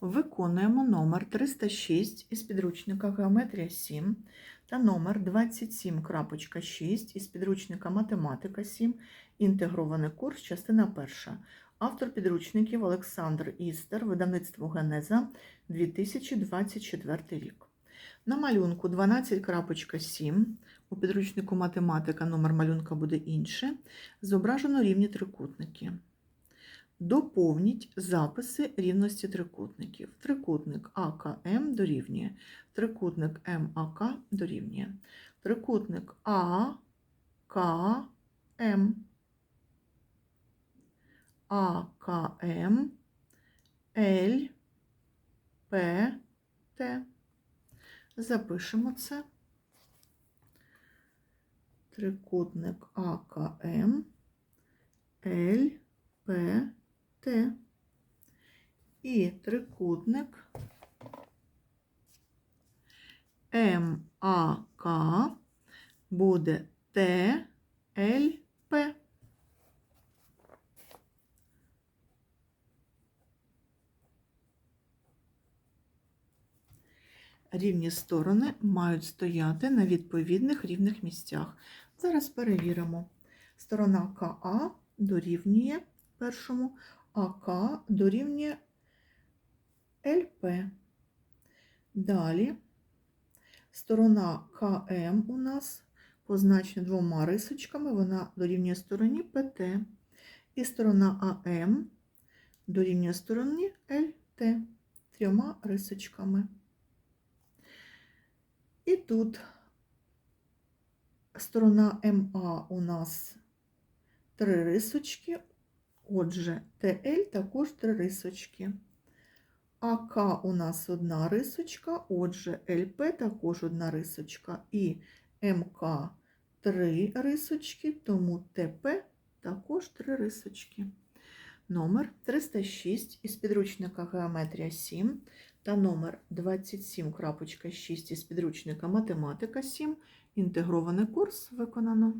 Виконуємо номер 306 із підручника Геометрія 7 та номер 27.6 із підручника Математика 7. Інтегрований курс, частина перша. Автор підручників Олександр Істер, видавництво Генеза 2024 рік. На малюнку 12.7 у підручнику математика номер малюнка буде інше. Зображено рівні трикутники. Доповніть записи рівності трикутників. Трикутник АКМ дорівнює. Трикутник МАК дорівнює. Трикутник АКМ. АКМ Л П Т. Запишемо це. Трикутник АКМ І трикутник МАК буде ТЛП. Рівні сторони мають стояти на відповідних рівних місцях. Зараз перевіримо. Сторона КА дорівнює першому, а К дорівнює ЛП. Далі сторона КМ у нас позначена двома рисочками, вона дорівнює стороні ПТ. І сторона АМ дорівнює стороні ЛТ трьома рисочками. І тут сторона МА у нас три рисочки, отже, ТЛ також три рисочки. АК у нас одна рисочка, отже, ЛП також одна рисочка. І МК три рисочки, тому ТП також три рисочки. Номер 306 із підручника Геометрія 7 та номер 27.6 із підручника Математика 7. Інтегрований курс виконано.